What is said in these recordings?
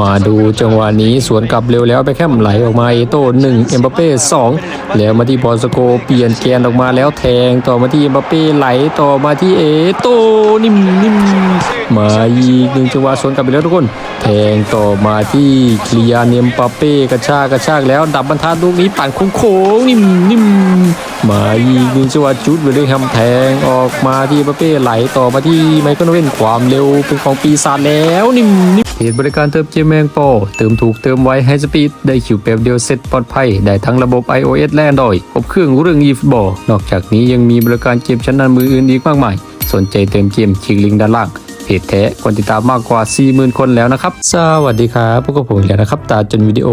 มาดูจังหวะนี้สวนกลับเร็วแล้วไปแค่ไหลออกมาเอโต้หนึ่งเอ็มบัปเป้สองแล้วมาที่บอลสโกเปลี่ยนแกนออกมาแล้วแทงต่อมาที่เอ็มบัปเป้ไหลต่อมาที่เอโต้นิ่มนิ่มมาอีกหนึ่งจังหวะสวนกลับไปแล้วทุกคน แทงต่อมาที่เคลียร์เนมปาเป้กระชากกระชากแล้วดับบรรทัดลูกนี้ปั่นโค้งนิ่มนิ่มมาอีกหนึ่งจังหวะจุดไปเลยทำแทงออกมาที่ปาเป้ไหลต่อมาที่ไมเคิลเว่นความเร็วเป็นของปีศาจแล้วนิ่มนิ่มเพจบริการเติมเกมแมงโปเติมถูกเติมไวให้สปีดได้คิวแป๊บเดียวเสร็จปลอดภัย ได้ทั้งระบบ iOS และ Android ครบเครื่องเรื่อง eFootball นอกจากนี้ยังมีบริการเกมชั้นนำมืออื่นอีกมากมาย สนใจเติมเกมคลิกลิงก์ด้านล่างเพจแท้คนติดตามมากกว่า 40,000 คนแล้วนะครับ สวัสดีครับพวกบผมแล้วนะครับ ตาจนวิดีโอ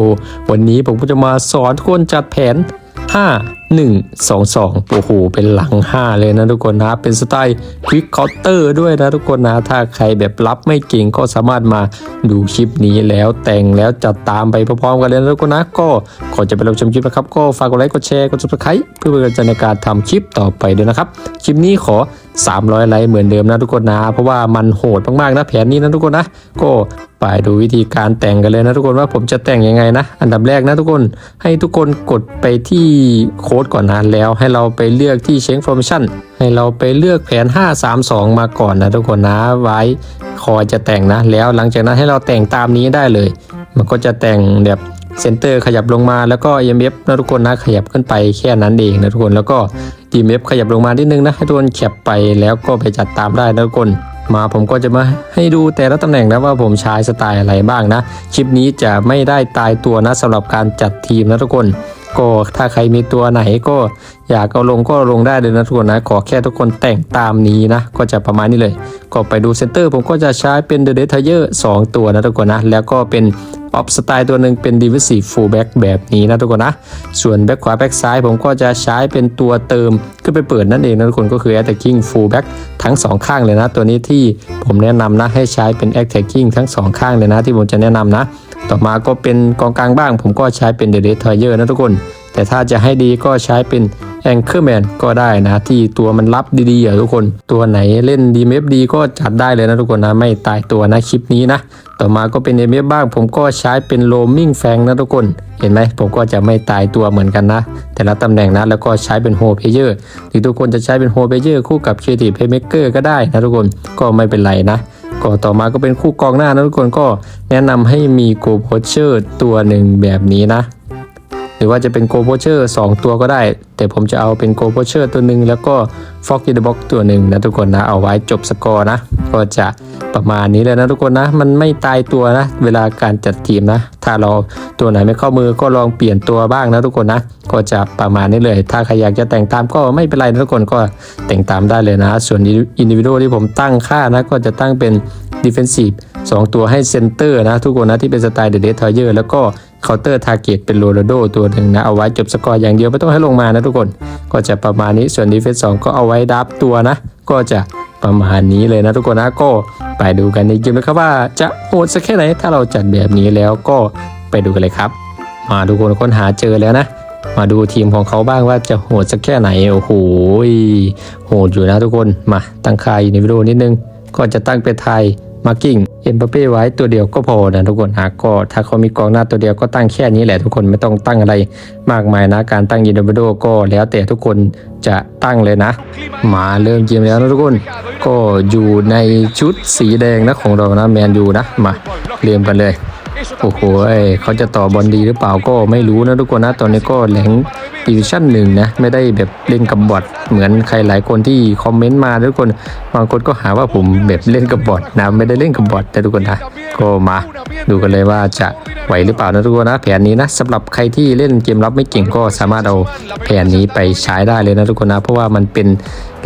วันนี้ผมก็จะมาสอนคนจัดแผน 5 1 2 2โอ้โหเป็นหลัง 5 เลยนะทุกคนนะ เป็นสไตล์ควิกเคาน์เตอร์ด้วยนะทุกคนนะ ถ้าใครแบบรับไม่เก่งก็สามารถมาดูคลิปนี้แล้วแต่งแล้วจัดตามไปพร้อมๆกันเลยนะทุกคนนะ ก็ก่อนจะไปรับชมคลิปนะครับ ก็ฝากกดไลค์กดแชร์กด subscribe เพื่อเป็นกำลังใจในการทำคลิปต่อไปด้วยนะครับ คลิปนี้ขอ 300 ไลค์เหมือนเดิมนะทุกคนนะ เพราะว่ามันโหดมากๆนะแผนนี้นะทุกคนนะ ก็ไปดูวิธีการแต่งกันเลยนะทุกคนว่าผมจะแต่งยังไงนะ อันดับแรกนะทุกคนให้ทุกคนกดไปที่โค้ดก่อนนะแล้ว ให้เราไปเลือกที่ Change Formation ให้เราไปเลือกแผน 532 มาก่อนนะทุกคนนะไว้คอยจะแต่งนะ แล้วหลังจากนั้นให้เราแต่งตามนี้ได้เลย มันก็จะแต่งแบบเซนเตอร์ขยับลงมาแล้วก็ EMF นะทุกคนนะขยับขึ้นไปแค่นั้นเองนะทุกคนแล้วก็ EMF ขยับลงมานิดนึงนะให้ทุกคนแคปไปแล้วก็ไปจัดตามได้นะทุกคนมาผมก็จะมาให้ดูแต่ละตำแหน่งนะว่าผมใช้สไตล์อะไรบ้างนะ คลิปนี้จะไม่ได้ตายตัวนะสำหรับการจัดทีมนะทุกคน ก็ถ้าใครมีตัวไหนก็อยากเอาลงก็ลงได้เลยนะทุกคนนะ ขอแค่ทุกคนแต่งตามนี้นะ ก็จะประมาณนี้เลย ก็ไปดูเซนเตอร์ ผมก็จะใช้เป็น The d e t a i l e r 2ตัวนะทุกคนนะ แล้วก็เป็นออฟสไตล์ตัวหนึ่งเป็น d i v i s i v e Fullback แบบนี้นะทุกคนนะ ส่วนแบ็คขวาแบ็คซ้ายผมก็จะใช้เป็นตัวเติมขึ้นไปเปิดนั่นเองนะทุกคนก็คือ Attacking Fullback ทั้ง 2 ข้างเลยนะ ตัวนี้ที่ผมแนะนำนะให้ใช้เป็น Attacking ทั้ง 2 ข้างเลยนะที่ผมจะแนะนำนะ ต่อมาก็เป็นกองกลางบ้าง ผมก็ใช้เป็น The d e t a i l e r นะทุกคน แต่ถ้าจะให้ดีก็ใช้เป็น Anchorman ก็ได้นะ ที่ตัวมันรับดีๆอะทุกคนตัวไหนเล่น DMF ดีก็จัดได้เลยนะทุกคนนะไม่ตายตัวนะคลิปนี้นะ ต่อมาก็เป็น MF บ้าง ผมก็ใช้เป็น Roaming Fang นะทุกคน เห็นไหมผมก็จะไม่ตายตัวเหมือนกันนะ แต่ละตำแหน่งนะแล้วก็ใช้เป็น Hole Player หรือทุกคนจะใช้เป็น Hole Player คู่กับ Creative Playmaker ก็ได้นะทุกคนก็ไม่เป็นไรนะ ก็ต่อมาก็เป็นคู่กองหน้านะทุกคนก็แนะนำให้มีโกโพเชอร์ตัวหนึ่งแบบนี้นะ รือว่าจะเป็นโกโพเชอร์2ตัวก็ได้ แต่ผมจะเอาเป็นโกโพเชอร์ตัวหนึ่งแล้วก็ฟอกกี้เดอะบ็อกตัวหนึ่งนะทุกคนนะเอาไว้จบสกอร์นะ ก็จะประมาณนี้เลยนะทุกคนนะ มันไม่ตายตัวนะ เวลาการจัดทีมนะ ถ้าเราตัวไหนไม่เข้ามือก็ลองเปลี่ยนตัวบ้างนะทุกคนนะ ก็จะประมาณนี้เลย ถ้าใครอยากจะแต่งตามก็ไม่เป็นไรนะทุกคนก็แต่งตามได้เลยนะ ส่วนอินดิวิโดที่ผมตั้งค่านะก็จะตั้งเป็น Defensive 2ตัวให้เซนเตอร์นะทุกคนนะที่เป็นสไตล์เดอะเดททอยเยอร์แล้วก็ เคาน์เตอร์ทาร์เก็ตเป็นโรนัลโดตัวหนึ่งนะ เอาไว้จบสกอร์อย่างเดียวไม่ต้องให้ลงมานะทุกคน ก็จะประมาณนี้ส่วนดีเฟนส์สก็เอาไว้ดับตัวนะ ก็จะประมาณนี้เลยนะทุกคนนะก็ไปดูกันในเกมนะครับว่าจะโหดสักแค่ไหนถ้าเราจัดแบบนี้แล้วก็ไปดูกันเลยครับ มาทุกคนค้นหาเจอแล้วนะมาดูทีมของเขาบ้างว่าจะโหดสักแค่ไหนโอ้โหโหดอยู่นะทุกคนมาตั้งค่ายในวิดีโอนิดนึง ก็จะตั้งเป็นไทย มาร์กิ้งเอ็มบัปเป้ไว้ตัวเดียวก็พอนะทุกคนหากก็ถ้าเขามีกองหน้าตัวเดียวก็ตั้งแค่นี้แหละทุกคนไม่ต้องตั้งอะไรมากมายนะ การตั้งยินดับโดก็แล้วแต่ทุกคนจะตั้งเลยนะ มาเริ่มเกมแล้วนะทุกคน ก็อยู่ในชุดสีแดงนะของเรานะแมนยูนะมาเริ่มกันเลยโอ้โหเขาจะต่อบอลดีหรือเปล่าก็ไม่รู้นะทุกคนนะตอนนี้ก็แหลง ดิวิชั่นหนึ่งนะไม่ได้แบบเล่นกับบอทเหมือนใครหลายคนที่คอมเมนต์มาทุกคนบางคนก็หาว่าผมแบบเล่นกับบอทนะไม่ได้เล่นกับบอทแต่ทุกคนนะก็มาดูกันเลยว่าจะไหวหรือเปล่านะทุกคนนะแผนนี้นะสำหรับใครที่เล่นเกมรับไม่เก่งก็สามารถเอาแผนนี้ไปใช้ได้เลยนะทุกคนนะเพราะว่ามันเป็น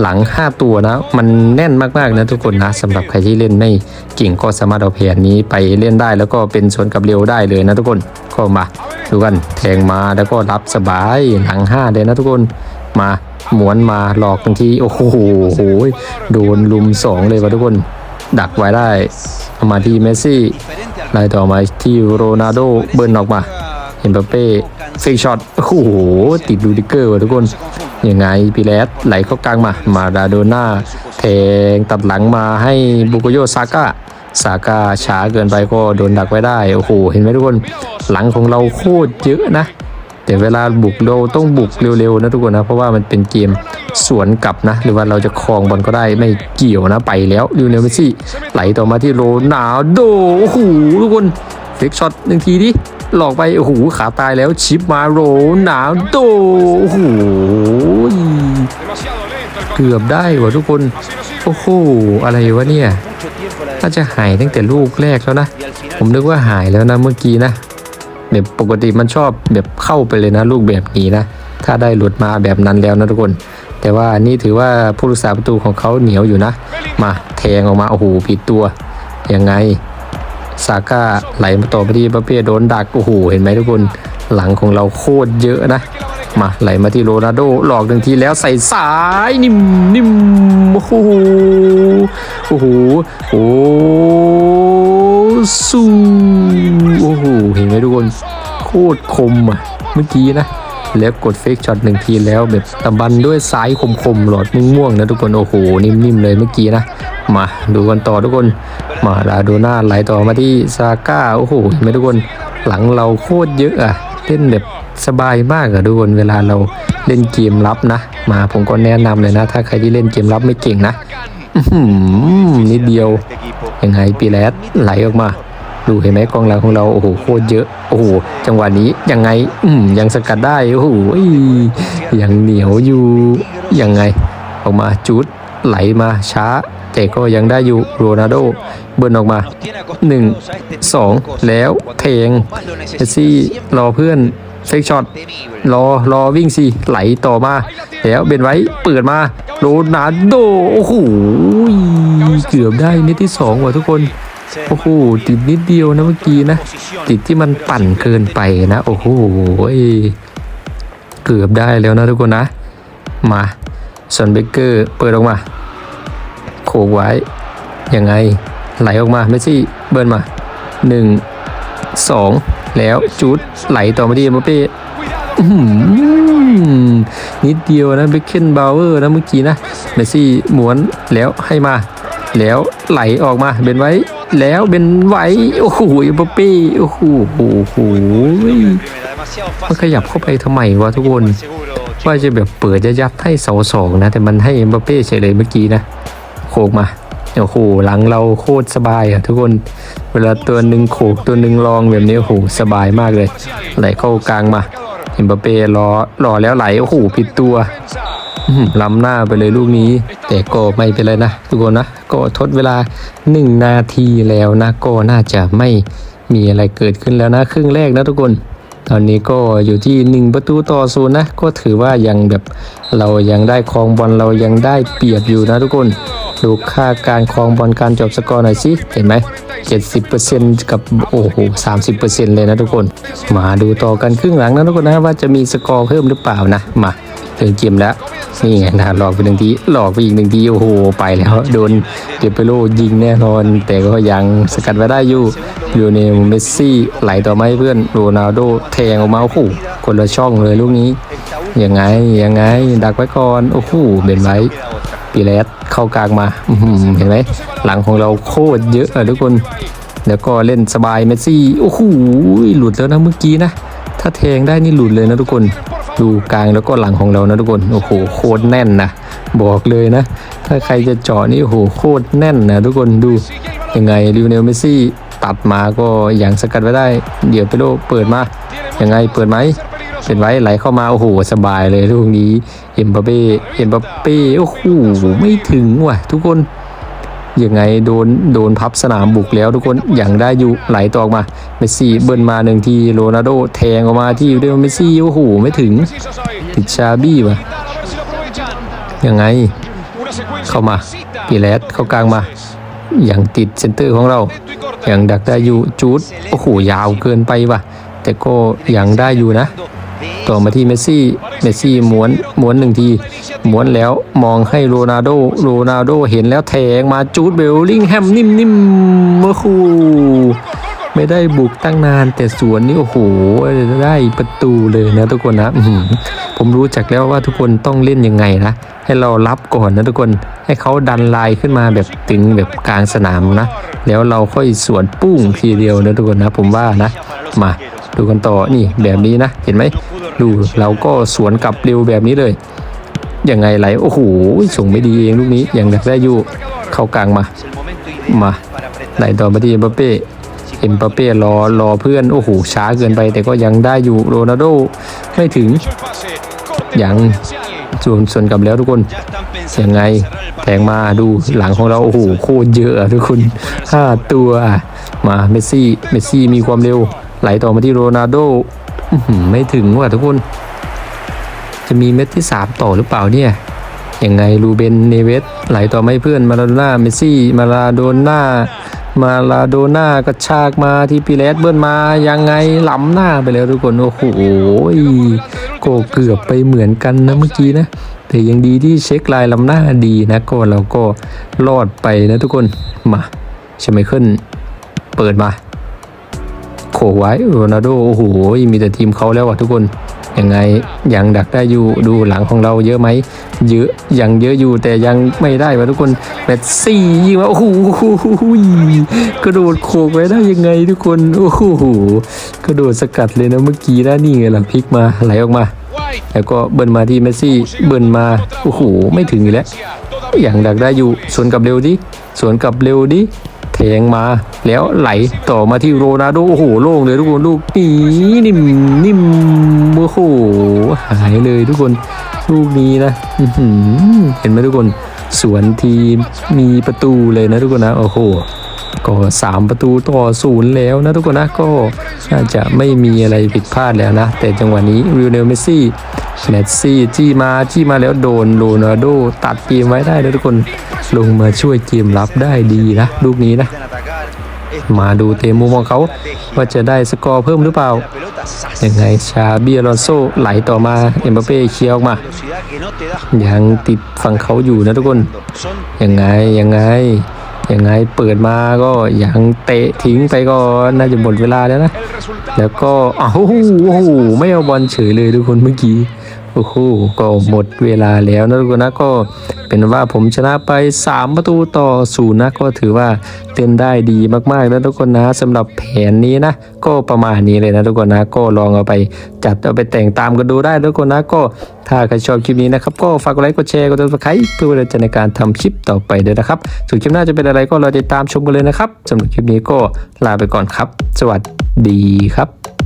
หลัง 5 ตัวนะ มันแน่นมากๆนะทุกคนนะสำหรับใครที่เล่นไม่เก่งก็สามารถเอาแผนนี้ไปเล่นได้ แล้วก็เป็นสวนกับเร็วได้เลยนะทุกคนก็มาดูกันแทงมาแล้วก็รับสบายหลัง5เลยนะทุกคนมาหมวนมาหลอกทันทีโอ้โหโดนลุม2เลยวะทุกคน ดักไว้ได้ามาที่เมสซี่ไล่ต่อมาที่โรนัลโดเบิร์นออกมาเห็นปาเป้เฟกช็อตโอ้โหติดลูดิเกอร์วะทุกคนยังไงปีแลสไหลเข้ากลางมา มาดาโดน่าแทงตัดหลังมาให้บุโกโยซาก้า ซากาช้าเกินไปก็โดนดักไว้ได้ โอ้โห เห็นไหมทุกคน หลังของเราโคตรเยอะนะ แต่เวลาบุกเราต้องบุกเร็วๆนะทุกคนนะ เพราะว่ามันเป็นเกมสวนกลับนะ หรือว่าเราจะครองบอลก็ได้ไม่เกี่ยวนะไปแล้วลิวเนลเมซี่ไหลต่อมาที่โรนัลโด โอ้โหทุกคนเฟกช็อตหนึ่งทีดิหลอกไป โอ้โห ขาตายแล้วชิปมาโรนัลโด โอ้โห เกือบได้ว่ะทุกคน โอ้โห อะไรวะเนี่ย น่าจะหายตั้งแต่ลูกแรกแล้วนะ ผมนึกว่าหายแล้วนะเมื่อกี้นะแบบปกติมันชอบแบบเข้าไปเลยนะ ลูกแบบนี้นะ ถ้าได้หลุดมาแบบนั้นแล้วนะทุกคน แต่ว่านี่ถือว่าผู้รักษาประตูของเขาเหนียวอยู่นะ มาแทงออกมาโอ้โหผิดตัวยังไงซาก้าไหลมาต่อไปที่ประเภทโดนดักโอ้โหเห็นไหมทุกคน หลังของเราโคตรเยอะนะ มาไหลมาที่โรนัลโดหลอกหนึ่งทีแล้วใส่สายนิ่มนิ่มโอ้โหโอ้โหโอ้สูโอ้โหเห็นไหมทุกคนโคตรคมอะเมื่อกี้นะแล้วกดเฟกช็อตหนึ่งทีแล้วแบบตะบันด้วยซ้ายคมๆหลอดม่วงๆนะทุกคนโอ้โหนิ่มๆเลยเมื่อกี้นะ มาดูกันต่อทุกคน มาลาโดน่าไหลต่อมาที่ซาก้าโอ้โหเห็นไหมทุกคน หลังเราโคตรเยอะอะเล่นแบบ สบายมากอะทุกคนเวลาเราเล่นเกมรับนะ มาผมก็แนะนำเลยนะ ถ้าใครที่เล่นเกมรับไม่เก่งนะนิดเดียวยังไงปีแรดไหลออกมา ดูเห็นไหมกองหลังของเราโอ้โหโคตรเยอะโอ้โหจังหวะนี้ยังไง อืมยังสกัดได้โอ้โหยังเหนียวอยู่ยังไง ออกมาจุดไหลมาช้า แต่ก็ยังได้อยู่โรนัลโดเบิร์นออกมาหนึ่งสองแล้วเทงเมซี่รอเพื่อน เฟกช็อตรอรอวิ่งสิไหลต่อมา แล้วเบนไว้เปิดมาโรนัลโดโอ้โหเกือบได้เม็ดที่สองว่ะทุกคนโอ้โหติดนิดเดียวนะเมื่อกี้นะติดที่มันปั่นเกินไปนะโอ้โหเกือบได้แล้วนะทุกคนนะ มาซอนเบเกอร์เปิดออกมา โขกไว้ยังไงไหลออกมาเมสซี่เบิร์นมาหนึ่งสอง แล้วจุดไหลต่อมาที่เอ็มบัปเป้นิดเดียวนะเบคเคนบาวเวอร์นะเมื่อกี้นะเมสซี่หมวนแล้วให้มา แล้วไหลออกมาเบนไว้แล้วเบนไว้โอ้โหเอ็มบัปเป้โอ้โหโอ้โหมันขยับเข้าไปทำไมวะทุกคนว่าจะแบบเปิดจะยัดให้เสาสองนะ แต่มันให้เอ็มบัปเป้เฉยเลยเมื่อกี้นะโขกมา โอ้โหหลังเราโคตรสบายอะทุกคนเวลาตัวหนึ่งโขกตัวหนึ่งลองแบบนี้โอ้โหสบายมากเลย ไหลเข้ากลางมาเอ็มบัปเป้รอรอแล้วไหลโอ้โหผิดตัวล้ำหน้าไปเลยลูกนี้ แต่ก็ไม่เป็นไรนะทุกคนนะก็ทดเวลา 1 นาทีแล้วนะก็น่าจะไม่มีอะไรเกิดขึ้นแล้วนะ ครึ่งแรกนะทุกคน ตอนนี้ก็อยู่ที่ 1 ประตูต่อศูนย์นะ ก็ถือว่ายังแบบเรายังได้ครองบอลเรายังได้เปรียบอยู่นะทุกคนดูค่าการครองบอลการจบสกอร์หน่อยสิเห็นไหม70%กับโอ้โห30%เลยนะทุกคน มาดูต่อกันครึ่งหลังนะทุกคนนะว่าจะมีสกอร์เพิ่มหรือเปล่านะมาเริ่มเกมแล้วนี่ไงนะหลอกไปหนึ่งทีหลอกไปอีกหนึ่งทีโอ้โหไปแล้วโดนเดเปโลยิงแน่นอน แต่ก็ยังสกัดไว้ได้อยู่ ลิโอเนลเมสซี่ไหลต่อมาให้เพื่อนโรนัลโดแทงออกมาโอ้โหคนละช่องเลยลูกนี้ ยังไงยังไง ดักไว้ก่อนโอ้โหเบนไว้ปีแรดเข้ากลางมาเห็นไหมหลังของเราโคตรเยอะอะทุกคนแล้วก็เล่นสบายเมสซี่โอ้โหหลุดแล้วนะเมื่อกี้นะถ้าแทงได้นี่หลุดเลยนะทุกคน ดูกลางแล้วก็หลังของเรานะทุกคนโอ้โหโคตรแน่นนะบอกเลยนะ ถ้าใครจะเจาะนี่โอ้โหโคตรแน่นนะทุกคนดูยังไงลิวเนลเมสซี่ ตัดมาก็ยังสกัดไว้ได้ เดี๋ยวไปโลเปิดมายังไงเปิดไหมเป็นไว้ไหลเข้ามาโอ้โหสบายเลยลูกนี้เอ็มบัปเป้เอ็มบัปเป้โอ้โหไม่ถึงว่ะ ทุกคนยังไงโดนโดนพับสนามบุกแล้วทุกคนอย่างได้อยู่ไหลต่อกมาเมสซี่เบิ้ลมาหนึ่งทีโรนัลโดแทงออกมาที่เดลเมสซี่โอ้โหไม่ถึงติดชาบี้ว่ะยังไง เข้ามาปีแรดเข้ากลางมา อย่างติดเซนเตอร์ของเรา ยังดักได้อยู่จูดโอ้โหยาวเกินไปว่ะ แต่ก็ยังได้อยู่นะ ต่อมาที่เมสซี่เมสซี่ม้วนม้วนหนึ่งทีม้วนแล้วมองให้โรนัลโดโรนัลโดเห็นแล้วแทงมาจูดเบลลิงแฮมนิ่มๆโอ้โห ไม่ได้บุกตั้งนาน แต่สวนนี่โอ้โหได้ประตูเลยนะทุกคนนะผมรู้จักแล้วว่าทุกคนต้องเล่นยังไงนะให้เรารับก่อนนะทุกคนให้เขาดันลายขึ้นมาแบบถึงแบบกลางสนามนะแล้วเราค่อยสวนปุ้งทีเดียวนะทุกคนนะ ผมว่านะ มาดูกันต่อนี่แบบนี้นะ เห็นไหมดูเราก็สวนกลับเร็วแบบนี้เลยยังไงไหลโอ้โหส่งไม่ดีเองลูกนี้ยังดักได้อยู่เข้ากลางมา มาไหลต่อมาที่เอ็มบัปเป้ อ็มบัปเป้รอรอเพื่อน โอ้โห ช้าเกินไป แต่ก็ยังได้อยู่โรนัลโดไม่ถึง ยังส่วนส่วนกับแล้วทุกคนยังไงแทงมาดูหลังของเรา โอ้โห โคตรเยอะทุกคนห้าตัวมาเมสซี่เมสซี่มีความเร็ว ไหลต่อมาที่โรนัลโดอไม่ถึงว่ะทุกคน จะมีเม็ดที่สามต่อหรือเปล่าเนี่ยยังไงรูเบนเนเวสไหลต่อไม่เพื่อนมาลาโดน่าเมสซี่มาลาโดน่า มาลาโดน่ากระชากมาที่ปีเลสเบิ้ลมายังไงล้ำหน้าไปแล้วทุกคนโอ้โหก็เกือบไปเหมือนกันนะเมื่อกี้นะแต่ยังดีที่เช็คลายล้ำหน้าดีนะก็เราก็รอดไปนะทุกคนมาใช่ไหมขึ้นเปิดมาโขกไว้โรนัลโดโอ้โหมีแต่ทีมเขาแล้วอะทุกคน ยังไงยังดักได้อยู่ดูหลังของเราเยอะไหมเยอะยังเยอะอยู่แต่ยังไม่ได้วะทุกคนเมสซี่ยิงมาโอ้โหกระโดดโขกไว้ได้ยังไงทุกคนโอ้โหกระโดดสกัดเลยนะเมื่อกี้นะนี่ไงหลังพลิกมาไหลออกมา แล้วก็เบิร์นมาที่เมสซี่เบิร์นมาโอ้โหไม่ถึงอยู่แล้วอย่างดักได้อยู่สวนกลับเร็วดิสวนกลับเร็วดิ แทงมา แล้วไหลต่อมาที่โรนัลโดโอ้โหโล่งเลยทุกคนลูกนี้นิ่มนิ่มโอ้โหหายเลยทุกคนลูกนี้นะเห็นไหมทุกคนสวนทีมมีประตูเลยนะทุกคนนะโอ้โหก็สามประตูต่อศูนย์แล้วนะทุกคนนะก็น่าจะไม่มีอะไรผิดพลาดแล้วนะ แต่จังหวะนี้ริวเนลเมซี่ เมสซี่จี้มาจี้มาแล้วโดนโรนัลโดตัดเกมไว้ได้นะทุกคนลงมาช่วยเกมรับได้ดีนะลูกนี้นะ มาดูเตะมุมของเขาว่าจะได้สกอร์เพิ่มหรือเปล่า ยังไงชาเบียลอนโซไหลต่อมาเอ็มบัปเป้เคลียร์ออกมา ยังติดฝั่งเขาอยู่นะทุกคน ยังไงยังไงยังไงเปิดมาก็ยังเตะทิ้งไปก็น่าจะหมดเวลาแล้วนะ แล้วก็อ้าวโอ้โหไม่เอาบอลเฉยเลยทุกคนเมื่อกี้ โอ้โหก็หมดเวลาแล้วนะทุกคนนะก็เป็นว่าผมชนะไป 3 ประตูต่อศูนย์นะก็ถือว่าเต้นได้ดีมากๆนะทุกคนนะสำหรับแผนนี้นะ ก็ประมาณนี้เลยนะทุกคนนะก็ลองเอาไปจัดเอาไปแต่งตามกันดูได้ทุกคนนะก็ถ้าใครชอบคลิปนี้นะครับ ก็ฝากกดไลค์กดแชร์กดติดตามเพื่อเป็นกำลังในการทำคลิปต่อไปด้วยนะครับส่วนคลิปหน้าจะเป็นอะไรก็รอติดตามชมกันเลยนะครับสำหรับคลิปนี้ก็ลาไปก่อนครับ สวัสดีครับ